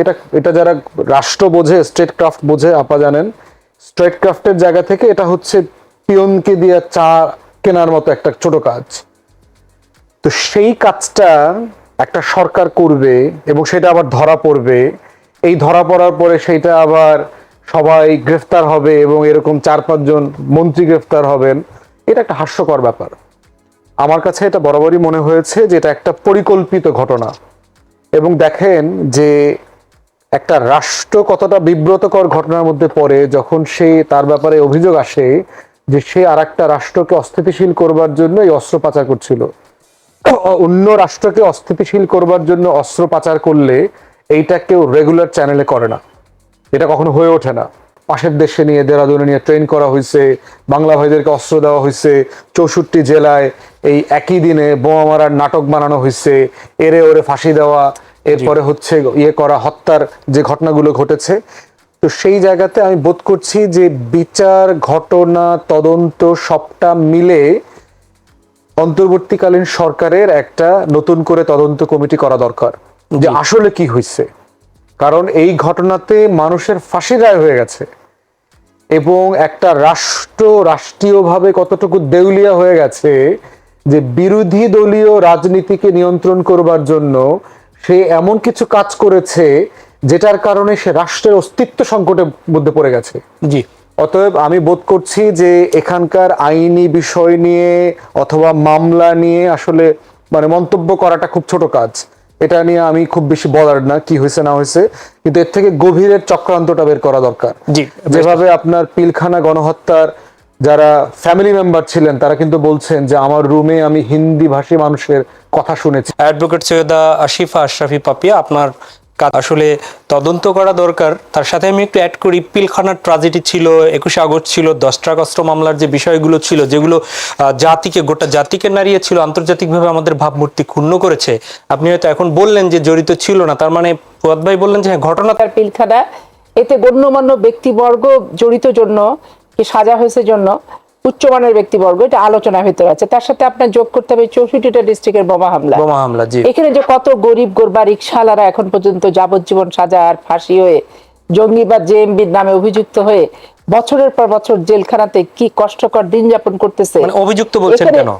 এটা এটা যারা রাষ্ট্র বোঝে স্টেট ক্রাফট বোঝে, আপা জানেন স্টেট ক্রাফটের জায়গা থেকে এটা হচ্ছে পিয়নকে দিয়ে চা কেনার মতো একটা ছোট কাজ। তো সেই কাজটা একটা সরকার করবে এবং সেটা আবার ধরা পড়বে। এই ধরা পড়ার পরে সেইটা আবার সবাই গ্রেফতার হবে এবং এরকম চার পাঁচজন মন্ত্রী গ্রেফতার হবেন। এটা একটা হাস্যকর ব্যাপার। আমার কাছে এটা বরাবরই মনে হয়েছে যে এটা একটা পরিকল্পিত ঘটনা। এবং দেখেন যে একটা রাষ্ট্র কতটা বিব্রতকর ঘটনার মধ্যে পড়ে, যখন সে তার ব্যাপারে অভিযোগ আসে যে সে আর একটা রাষ্ট্রকে অস্থিতিশীল করবার জন্য এই অস্ত্র পাচার করছিল। অন্য রাষ্ট্রকে অস্থিতিশীল করবার জন্য অস্ত্র পাচার করলে এইটা কেউ রেগুলার চ্যানেলে করে না। এটা কখনো হয়ে ওঠে না। পাশের দেশে নিয়ে দেরাদুনে নিয়ে ট্রেন করা হয়েছে বাংলা ভাইদেরকে অস্ত্র দেওয়া হয়েছে চৌষট্টি জেলায় এই একই দিনে বোমা মারার নাটক বানানো হয়েছে এরে ওরে ফাঁসি দেওয়া এরপরে হচ্ছে ইয়ে করা হত্যার যে ঘটনাগুলো ঘটেছে। তো সেই জায়গাতে আমি বোধ করছি যে বিচার ঘটনা তদন্ত সবটা মিলে অন্তর্বর্তীকালীন সরকারের একটা নতুন করে তদন্ত কমিটি করা দরকার। যে আসলে কি হয়েছে কারণ এই ঘটনাতে মানুষের ফাঁসি রায় হয়ে গেছে। এবং একটা রাষ্ট্র রাষ্ট্রীয়ভাবে কতটুকু দেউলিয়া হয়ে গেছে যে বিরোধী দলীয় রাজনীতিকে নিয়ন্ত্রণ করবার জন্য সে এমন কিছু কাজ করেছে যেটার কারণে সে রাষ্ট্রের অস্তিত্ব সংকটের মধ্যে পড়ে গেছে। জি। অতএব আমি বোধ করছি যে এখানকার আইনি বিষয় নিয়ে অথবা মামলা নিয়ে আসলে মানে মন্তব্য করাটা খুব ছোট কাজ। এটা নিয়ে আমি খুব বেশি বলার না কি হয়েছে না হয়েছে কিন্তু এর থেকে গভীরের চক্রান্তটা বের করা দরকার। জি যেভাবে আপনার পিলখানা গণহত্যার যারা ফ্যামিলি মেম্বার ছিলেন তারা কিন্তু বলছেন যে আমার রুমে আমি হিন্দি ভাষী মানুষের কথা শুনেছি। অ্যাডভোকেট সৈয়দা আশিফা আশরাফি পাপিয়া আপনার কাজ আসলে তদন্ত করা দরকার। তার সাথে আমি একটু অ্যাড করি পিলখানার ট্রাজেডি ছিল একুশে আগস্ট ছিল দশটাকস্ত্র মামলার যে বিষয়গুলো ছিল যেগুলো আহ, জাতিকে গোটা জাতিকে নাড়িয়েছিল আন্তর্জাতিকভাবে আমাদের ভাবমূর্তি ক্ষুণ্ণ করেছে। আপনি হয়তো এখন বললেন যে জড়িত ছিল না তার মানে ফুয়াদ ভাই বললেন যে হ্যাঁ ঘটনা তার পিলখানা এতে গণ্যমান্য ব্যক্তিবর্গ জড়িত জন্য সাজা হয়েছে জন্য উচ্চমানের ব্যক্তিবর্গ এটা আলোচনার ভিতরে আছে। তার সাথে আপনার যোগ করতে হবে চৌষট্টিটা ডিস্ট্রিক্টের বোমা হামলা। বোমা হামলা জি। এখানে যে কত গরিব গোরবা রিক্সাওয়ালারা এখন পর্যন্ত যাবজ্জীবন সাজা আর ফাঁসি হয়ে জঙ্গি বা জেএমবির নামে অভিযুক্ত হয়ে বছরের পর বছর জেলখানাতে কি কষ্টকর দিন যাপন করতেছে। মানে অভিযুক্ত বলছেন কেন?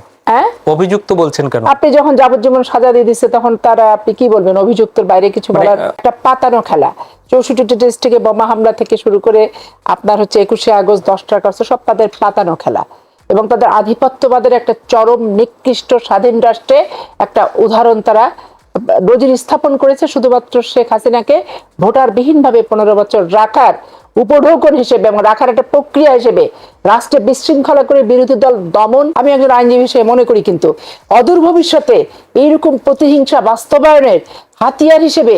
অভিযুক্ত বলছেন কেন? আপনি যখন যাবজ্জীবন সাজা দিয়ে দিচ্ছে তখন তারা আপনি কি বলবেন? অভিযুক্তের বাইরে কিছু মানে, বলার একটা পাতানো খেলা। চৌষট্টি ডিস্ট্রিক্টে বোমা হামলা থেকে শুরু করে আপনার হচ্ছে একুশে আগস্ট দশটার কাছে সব তাদের পাতানো খেলা। এবং তাদের আধিপত্যবাদের একটা চরম নিকৃষ্ট স্বাধীন রাষ্ট্রে একটা উদাহরণ তারা নজির স্থাপন করেছে। শুধুমাত্র শেখ হাসিনাকে ভোটারবিহীন ভাবে পনেরো বছর রাখার উপঢৌকন হিসেবে এবং রাখার একটা প্রক্রিয়া হিসেবে রাষ্ট্রে বিশৃঙ্খলা করে বিরোধী দল দমন, আমি একজন আইনজীবী হিসেবে মনে করি কিন্তু অদূর ভবিষ্যতে এইরকম প্রতিহিংসা বাস্তবায়নের হাতিয়ার হিসেবে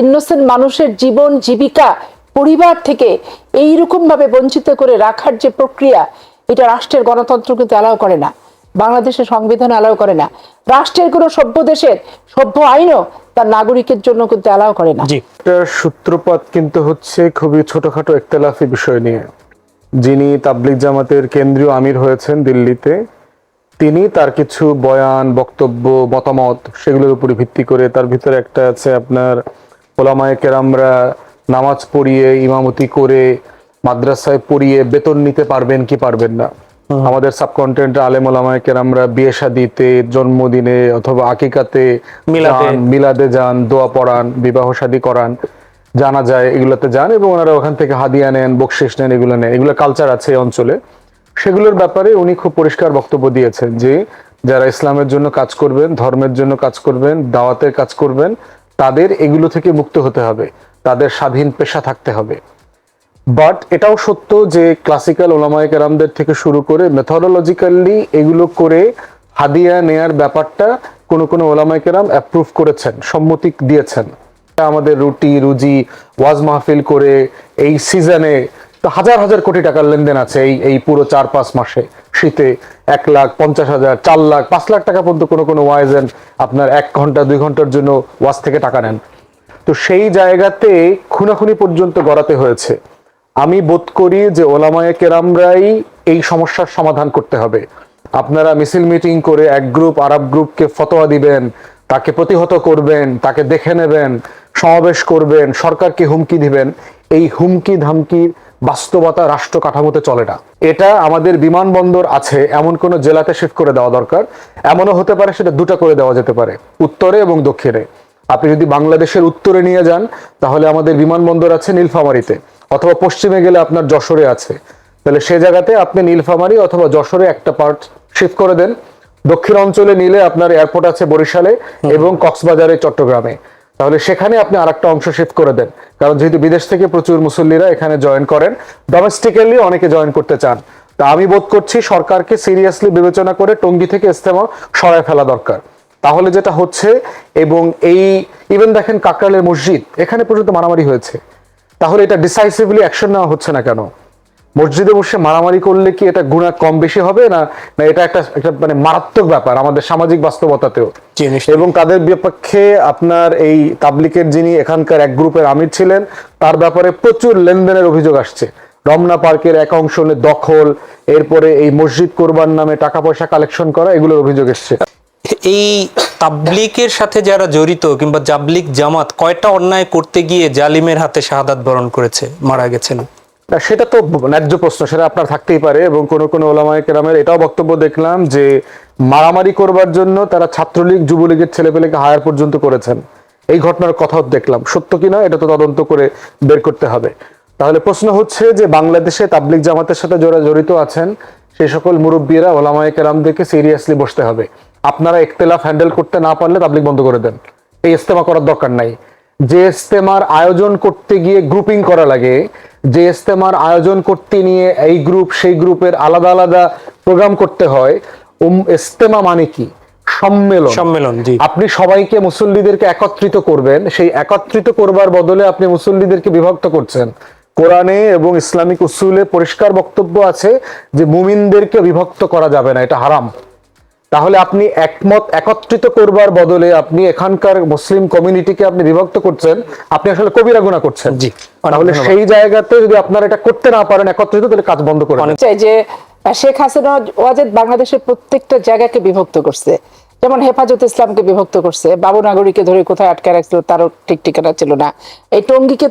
ইনোসেন্ট মানুষের জীবন, জীবিকা, পরিবার থেকে এইরকমভাবে বঞ্চিত করে রাখার যে প্রক্রিয়া, এটা রাষ্ট্রের গণতন্ত্র কিন্তু অ্যালাউ করে না। বাংলাদেশের সংবিধান অ্যালাউ করে না। রাষ্ট্রের কোনো সভ্য দেশের সভ্য আইনও তার নাগরিকের জন্য কিন্তু অ্যালাউ করে না। সূত্রপাত কিন্তু হচ্ছে খুবই ছোটখাটো একতলাফি বিষয় নিয়ে। যিনি তাবলিগ জামাতের কেন্দ্রীয় আমির হয়েছেন দিল্লিতে তিনি তার কিছু বয়ান বক্তব্য মতামত সেগুলোর উপরে ভিত্তি করে তার ভিতরে একটা আছে আপনার ওলামায়ে কেরামরা নামাজ পড়িয়ে ইমামতি করে মাদ্রাসায় পড়িয়ে বেতন নিতে পারবেন কি পারবেন না। আমাদের সাবকন্টেন্ট আলেম ওলামায়ে কেরামরা বিয়ে শাদিতে জন্মদিনে অথবা আকিকাতে মিলাদে। যান, মিলাদে যান দোয়া পড়ান বিবাহ শাদী করান জানা যায় এগুলোতে যান এবং ওনারা ওখান থেকে হাদিয়া নেন বকশিস নেন এগুলো নেন। এগুলো কালচার আছে এই অঞ্চলে। সেগুলোর ব্যাপারে উনি খুব পরিষ্কার বক্তব্য দিয়েছেন যে যারা ইসলামের জন্য কাজ করবেন ধর্মের জন্য কাজ করবেন দাওয়াতের কাজ করবেন তাদের এগুলো থেকে মুক্ত হতে হবে। তাদের স্বাধীন পেশা থাকতে হবে। বাট এটাও সত্য যে ক্লাসিক্যাল ওলামায় কেরামদের থেকে শুরু করে মেথডোলজিক্যালি এগুলো করে হাদিয়া নেয়ার ব্যাপারটা কোনো কোনো ওলামায় কেরাম অ্যাপ্রুভ করেছেন, সম্মতি দিয়েছেন। আমাদের রুটি, রুজি, ওয়াজ মাহফিল করে এই সিজনে তো হাজার হাজার কোটি টাকার লেনদেন আছে এই এই পুরো চার পাঁচ মাসে। শীতে এক লাখ পঞ্চাশ হাজার, চার লাখ, পাঁচ লাখ টাকা পর্যন্ত কোনো কোনো ওয়াইজেন আপনার এক ঘণ্টা, দুই ঘণ্টার জন্য ওয়াজ থেকে টাকা নেন। তো সেই জায়গাতে খুনাখুনি পর্যন্ত গড়াতে হয়েছে। আমি বোধ করি যে ওলামায়ে কেরামরাই এই সমস্যার সমাধান করতে হবে। আপনারা মিছিল মিটিং করে এক গ্রুপ আরব গ্রুপকে ফতোয়া দিবেন, তাকে প্রতিহত করবেন, তাকে দেখে নেবেন, সমাবেশ করবেন, সরকারকে হুমকি দিবেন, এই হুমকি ধামকির বাস্তবতা রাষ্ট্র কাঠামোতে চলে না। এটা আমাদের বিমানবন্দর আছে, এমন কোন জেলাতে শিফট করে দেওয়া দরকার, এমনও হতে পারে সেটা দুটা করে দেওয়া যেতে পারে, উত্তরে এবং দক্ষিণে। আপনি যদি বাংলাদেশের উত্তরে নিয়ে যান, তাহলে আমাদের বিমানবন্দর আছে নীলফামারীতে। অথবা পশ্চিমে গেলে আপনার যশোরে আছে। তাহলে সে জায়গাতে আপনি নীলফামারী অথবা যশোরে একটা পার্ট শিফট করে দেন। দক্ষিণ অঞ্চলে নিলে আপনার এয়ারপোর্ট আছে বরিশালে এবং কক্সবাজারে চট্টগ্রামে। তাহলে সেখানে আপনি আরেকটা অংশ শিফট করে দেন। কারণ যেহেতু বিদেশ থেকে প্রচুর মুসল্লিরা এখানে জয়েন করেন ডোমেস্টিক্যালি অনেকে জয়েন করতে চান। তা আমি বোধ করছি সরকারকে সিরিয়াসলি বিবেচনা করে টঙ্গী থেকে ইস্তেমা সরায় ফেলা দরকার। তাহলে যেটা হচ্ছে এবং এই ইভেন দেখেন কাকরালের মসজিদ এখানে পর্যন্ত মারামারি হয়েছে। তাহলে এটা ডিসাইসিভলি অ্যাকশন নেওয়া হচ্ছে না কেন? মসজিদে বসে মারামারি করলে কি এটা গুণা কম বেশি হবে না না এটা একটা একটা মানে মারাত্মক ব্যাপার আমাদের সামাজিক বাস্তবতাতেও? এবং তাদের বিপক্ষে আপনার এই তাবলিকের যিনি এখানকার এক গ্রুপের আমির ছিলেন তার ব্যাপারে প্রচুর লেনদেনের অভিযোগ আসছে। রমনা পার্কের এক অংশ দখল এরপরে এই মসজিদ কোরবান নামে টাকা পয়সা কালেকশন করা এগুলোর অভিযোগ এসছে। এই তাবলিকের সাথে যারা জড়িত কিংবা জাবলিক জামাত কয়টা অন্যায় করতে গিয়ে জালিমের হাতে শাহাদাত বরণ করেছে, মারা গেছেন? সেটা তো ন্যায্য প্রশ্ন, সেটা আপনার থাকতেই পারে এবং কোন কোন ওলামায় কেরামের এটাও বক্তব্য দেখলাম যে মারামারি করবার জন্য তারা ছাত্রলীগ, যুবলীগের ছেলেপেলেকে হায়ার পর্যন্ত করেছেন। এই ঘটনার কথাও দেখলাম। সত্য কিনা এটা তো তদন্ত করে বের করতে হবে। তাহলে প্রশ্ন হচ্ছে যে বাংলাদেশে তাবলিক জামাতের সাথে যারা জড়িত আছেন সেই সকল মুরব্বীরা, ওলামায় কেরামদেরকে সিরিয়াসলি বসতে হবে। আপনারা একতেলাফ হ্যান্ডেল করতে না পারলে তাবলিক বন্ধ করে দেন। এই ইস্তেমা করার দরকার নাই। যে ইস্তেমার আয়োজন করতে গিয়ে গ্রুপিং করা লাগে যে ইস্তেমার আয়োজন করতে নিয়ে এই গ্রুপ সেই গ্রুপের আলাদা আলাদা প্রোগ্রাম করতে হয় উম ইস্তেমা মানে কি? সম্মেলন। সম্মেলন, জি। আপনি সবাইকে মুসল্লিদেরকে একত্রিত করবেন সেই একত্রিত করবার বদলে আপনি মুসল্লিদেরকে বিভক্ত করছেন। কোরআনে এবং ইসলামিক উসুলে পরিষ্কার বক্তব্য আছে যে মুমিনদেরকে বিভক্ত করা যাবে না এটা হারাম। তাহলে আপনি একমত একত্রিত করবার বদলে আপনি এখানকার মুসলিম কমিউনিটিকে আপনি বিভক্ত করছেন আপনি আসলে কবিরা গুণা করছেন। জি, তাহলে সেই জায়গাতে যদি আপনারা এটা করতে না পারেন একত্রিত তাহলে কাজ বন্ধ করে দেন। চাই যে শেখ হাসিনা ওয়াজেদ বাংলাদেশের প্রত্যেকটা জায়গাকে বিভক্ত করছে। যেমন হেফাজত ইসলামকে বিভক্ত করছে বাবু নাগরিকে ধরে কোথায় আটকে রাখছিল তারও ঠিক ঠিকানা ছিল না। এই টঙ্গিকে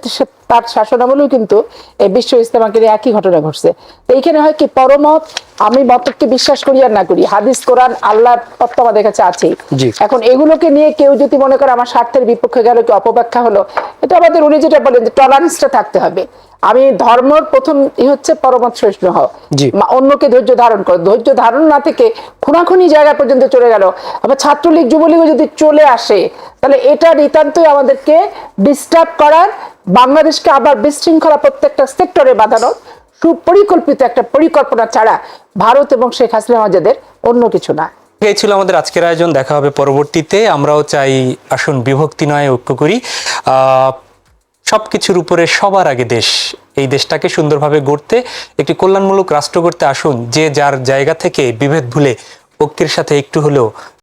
তার শাসনামলেও কিন্তু এই বিশ্ব ইসলামাকে একই ঘটনা ঘটছে। তো এইখানে হয় কি পরমত আমি মতকে বিশ্বাস করি আর না করি হাদিস কোরআন আল্লাহর তত্ত্ব আমাদের কাছে আছেই। এখন এগুলোকে নিয়ে কেউ যদি মনে করে আমার স্বার্থের বিপক্ষে গেল কি অপব্যাখ্যা হলো এটা আমাদের উনি যেটা বলেন যে টলারেন্সটা থাকতে হবে। আমি ধর্মর প্রথম ই হচ্ছে পরমত সহিষ্ণু হও অন্যকে ধৈর্য ধারণ করো। ধৈর্য ধারণ না থেকে খুনাখুনি জায়গা পর্যন্ত চলে গেল। আবার ছাত্রলীগ যুবলীগ যদি চলে আসে তাহলে এটা নিতান্তই আমাদেরকে ডিস্টার্ব করার বাংলাদেশকে আবার বিশৃঙ্খলা প্রত্যেকটা সেক্টরে বাঁধানোর সুপরিকল্পিত একটা পরিকল্পনা ছাড়া ভারত এবং শেখ হাসিনা মাজাদের অন্য কিছু না। এই ছিল আমাদের আজকের আয়োজন। দেখা হবে পরবর্তীতে। আমরাও চাই আসুন বিভক্তি নয় ঐক্য করি। আহ, সবকিছুর উপরে সবার আগে দেশ। এই দেশটাকে সুন্দরভাবে গড়তে একটি কল্যাণমূলক রাষ্ট্র করতে আসুন যে যার জায়গা থেকে বিভেদ ভুলে ঐক্যের সাথে একটু হলেও